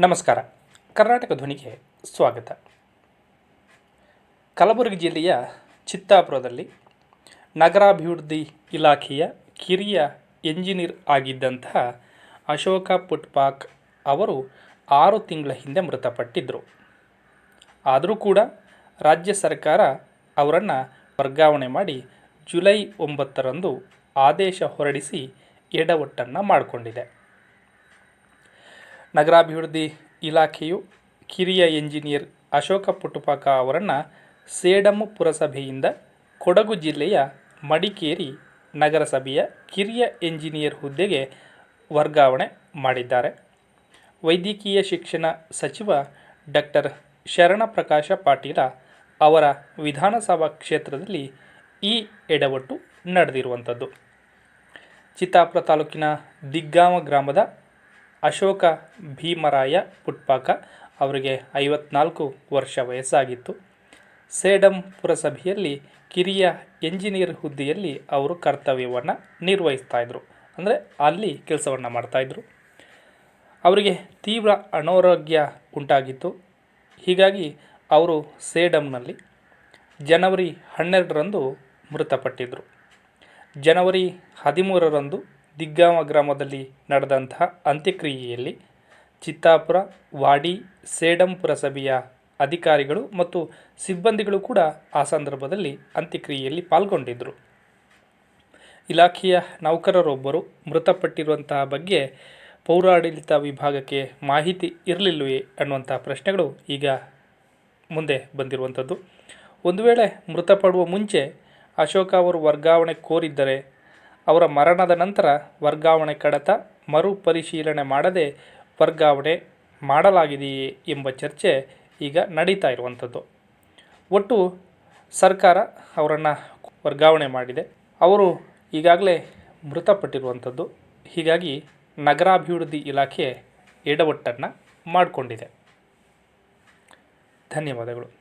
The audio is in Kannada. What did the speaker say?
ನಮಸ್ಕಾರ. ಕರ್ನಾಟಕ ಧ್ವನಿಗೆ ಸ್ವಾಗತ. ಕಲಬುರಗಿ ಜಿಲ್ಲೆಯ ಚಿತ್ತಾಪುರದಲ್ಲಿ ನಗರಾಭಿವೃದ್ಧಿ ಇಲಾಖೆಯ ಕಿರಿಯ ಎಂಜಿನಿಯರ್ ಆಗಿದ್ದಂತಹ ಅಶೋಕ ಪುಟ್ಪಾಕ್ ಅವರು ಆರು ತಿಂಗಳ ಹಿಂದೆ ಮೃತಪಟ್ಟಿದ್ದರು ಆದರೂ ಕೂಡ ರಾಜ್ಯ ಸರ್ಕಾರ ಅವರನ್ನು ವರ್ಗಾವಣೆ ಮಾಡಿ ಜುಲೈ ಒಂಬತ್ತರಂದು ಆದೇಶ ಹೊರಡಿಸಿ ಎಡವಟ್ಟನ್ನು ಮಾಡಿಕೊಂಡಿದೆ. ನಗರಾಭಿವೃದ್ಧಿ ಇಲಾಖೆಯು ಕಿರಿಯ ಎಂಜಿನಿಯರ್ ಅಶೋಕ ಪುಟ್ಟುಪಾಕ ಅವರನ್ನು ಸೇಡಂ ಪುರಸಭೆಯಿಂದ ಕೊಡಗು ಜಿಲ್ಲೆಯ ಮಡಿಕೇರಿ ನಗರಸಭೆಯ ಕಿರಿಯ ಎಂಜಿನಿಯರ್ ಹುದ್ದೆಗೆ ವರ್ಗಾವಣೆ ಮಾಡಿದ್ದಾರೆ. ವೈದ್ಯಕೀಯ ಶಿಕ್ಷಣ ಸಚಿವ ಡಾಕ್ಟರ್ ಶರಣಪ್ರಕಾಶ ಪಾಟೀಲ ಅವರ ವಿಧಾನಸಭಾ ಕ್ಷೇತ್ರದಲ್ಲಿ ಈ ಎಡವಟ್ಟು ನಡೆದಿರುವಂಥದ್ದು. ಚಿತ್ತಾಪುರ ತಾಲೂಕಿನ ದಿಗ್ಗಾಮ ಗ್ರಾಮದ ಅಶೋಕ ಭೀಮರಾಯ ಪುಟ್ಪಾಕ ಅವರಿಗೆ ಐವತ್ನಾಲ್ಕು ವರ್ಷ ವಯಸ್ಸಾಗಿತ್ತು. ಸೇಡಂ ಪುರಸಭೆಯಲ್ಲಿ ಕಿರಿಯ ಎಂಜಿನಿಯರ್ ಹುದ್ದೆಯಲ್ಲಿ ಅವರು ಕರ್ತವ್ಯವನ್ನು ನಿರ್ವಹಿಸ್ತಾ ಇದ್ದರು ಅಂದರೆ ಅಲ್ಲಿ ಕೆಲಸವನ್ನು ಮಾಡ್ತಾಯಿದ್ರು ಅವರಿಗೆ ತೀವ್ರ ಅನಾರೋಗ್ಯ ಉಂಟಾಗಿತ್ತು. ಹೀಗಾಗಿ ಅವರು ಸೇಡಂನಲ್ಲಿ ಜನವರಿ ಹನ್ನೆರಡರಂದು ಮೃತಪಟ್ಟಿದ್ದರು ಜನವರಿ ಹದಿಮೂರರಂದು ದಿಗ್ಗಾಂವ ಗ್ರಾಮದಲ್ಲಿ ನಡೆದಂತಹ ಅಂತ್ಯಕ್ರಿಯೆಯಲ್ಲಿ ಚಿತ್ತಾಪುರ, ವಾಡಿ, ಸೇಡಂ ಪುರಸಭೆಯ ಅಧಿಕಾರಿಗಳು ಮತ್ತು ಸಿಬ್ಬಂದಿಗಳು ಕೂಡ ಆ ಸಂದರ್ಭದಲ್ಲಿ ಅಂತ್ಯಕ್ರಿಯೆಯಲ್ಲಿ ಪಾಲ್ಗೊಂಡಿದ್ದರು. ಇಲಾಖೆಯ ನೌಕರರೊಬ್ಬರು ಮೃತಪಟ್ಟಿರುವಂತಹ ಬಗ್ಗೆ ಪೌರಾಡಳಿತ ವಿಭಾಗಕ್ಕೆ ಮಾಹಿತಿ ಇರಲಿಲ್ಲವೇ ಅನ್ನುವಂಥ ಪ್ರಶ್ನೆಗಳು ಈಗ ಮುಂದೆ ಬಂದಿರುವಂಥದ್ದು. ಒಂದು ವೇಳೆ ಮೃತಪಡುವ ಮುಂಚೆ ಅಶೋಕ ಅವರು ವರ್ಗಾವಣೆ ಕೋರಿದ್ದರೆ ಅವರ ಮರಣದ ನಂತರ ವರ್ಗಾವಣೆ ಕಡತ ಮರುಪರಿಶೀಲನೆ ಮಾಡದೆ ವರ್ಗಾವಣೆ ಮಾಡಲಾಗಿದೆಯೇ ಎಂಬ ಚರ್ಚೆ ಈಗ ನಡೀತಾ ಇರುವಂಥದ್ದು. ಒಟ್ಟು ಸರ್ಕಾರ ಅವರನ್ನು ವರ್ಗಾವಣೆ ಮಾಡಿದೆ. ಅವರು ಈಗಾಗಲೇ ಮೃತಪಟ್ಟಿರುವಂಥದ್ದು. ಹೀಗಾಗಿ ನಗರಾಭಿವೃದ್ಧಿ ಇಲಾಖೆ ಎಡವಟ್ಟನ್ನು ಮಾಡಿಕೊಂಡಿದೆ. ಧನ್ಯವಾದಗಳು.